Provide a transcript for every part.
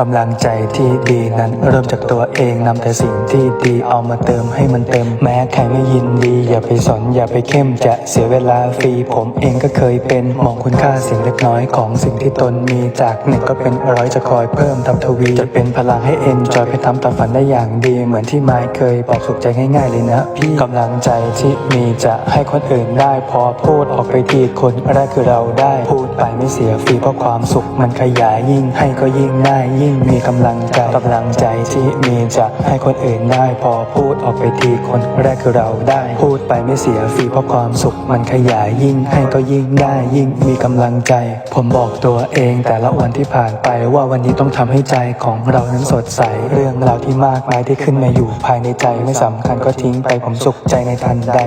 กำลังใจที่ดีนั้นเริ่มจากตัวเองนำแต่สิ่งที่ดีเอามาเติมให้มันเต็ม แม้ใครไม่ยินดี อย่าไปสนอย่าไปเข้มจะเสียเวลาฟรีผมเองก็เคยเป็นมองคุณค่าสิ่งเล็กน้อยของสิ่งที่ตนมีจากหนึ่งก็เป็นร้อยจะคอยเพิ่มทำทวีจะเป็นพลังให้เอ็นจอยไปทำตามฝันได้อย่างดีเหมือนที่ไม้เคยบอกสุขใจง่ายๆเลยนะพี่กำลังใจที่มีจะให้คนอื่นได้พอพูดออกไปทีคนแรกคือเราได้พูดไปไม่เสียฟรีเพราะความสุขมันขยายยิ่งให้ก็ยิ่งได้ยิ่งมีกำลังใจกำลังใจที่มีจะให้คนอื่นได้พอพูดออกไปทีคนแรกคือเราได้ พูดไปไม่เสียฟรีเพราะความสุขมันขยายยิ่งให้ก็ยิ่งได้ยิ่งมีกำลังใจ ผมบอกตัวเองแต่ละวันที่ผ่านไปว่าวันนี้ต้องทำให้ใจของเรานั้นสดใส เรื่องราวที่มากมายที่ขึ้นมาอยู่ภายในใจไม่สำคัญก็ทิ้งไปผมสุขใจในทันใด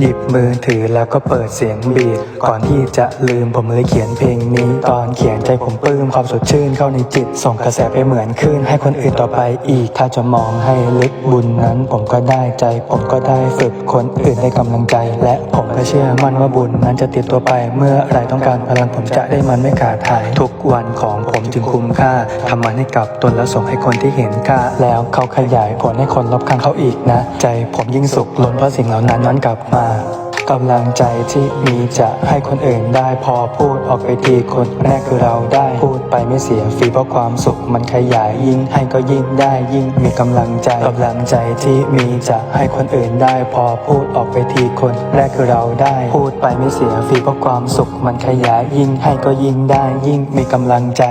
หยิบมือถือแล้วก็เปิดเสียงบีดก่อนที่จะลืมผมเลยเขียนเพลงนี้ ตอนเขียนใจผมปลื้มความสดชื่นเข้าในจิต ส่งกระแสไปเหมือนคลื่นให้คนอื่นต่อไปอีก ถ้าจะมองให้ลึกบุญนั้น ผมก็ได้ใจ ผมก็ได้ฝึกคนอื่นได้กำลังใจ และผมก็เชื่อมั่นว่าบุญนั้นจะติดตัวไป เมื่อไรต้องการพลังผมจะได้มันไม่ขาดหาย ทุกวันของผมจึงคุ้มค่าทำมันให้กับตนแล้วส่งให้คนที่เห็นค่าแล้วเขาขยายผลให้คนรอบข้างเขาอีกนะ ใจผมยิ่งสุขล้นเพราะสิ่งเหล่านั้นนั้นกลับมากำลังใจที่มีจะให้คนอื่นได้พอพูดออกไปทีคนแรกคือเราได้พูดไปไม่เสียฟรีเพราะความสุขมันขยายยิ่งให้ก็ยิ่งได้ยิ่งมีกำลังใจกำลังใจที่มีจะให้คนอื่นได้พอพูดออกไปทีคนแรกคือเราได้ พูดไปไม่เสียฟรีเพราะความสุขมันขยายยิ่งให้ก็ยิ่งได้ยิ่งมีกำลังใจ